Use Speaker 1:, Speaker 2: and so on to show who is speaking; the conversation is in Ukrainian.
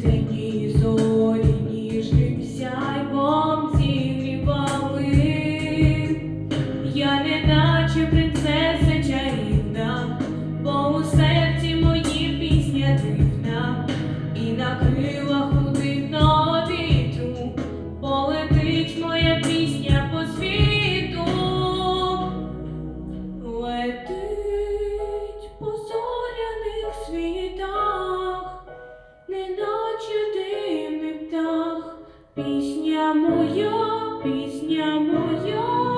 Speaker 1: continue. пісня моя, пісня моя.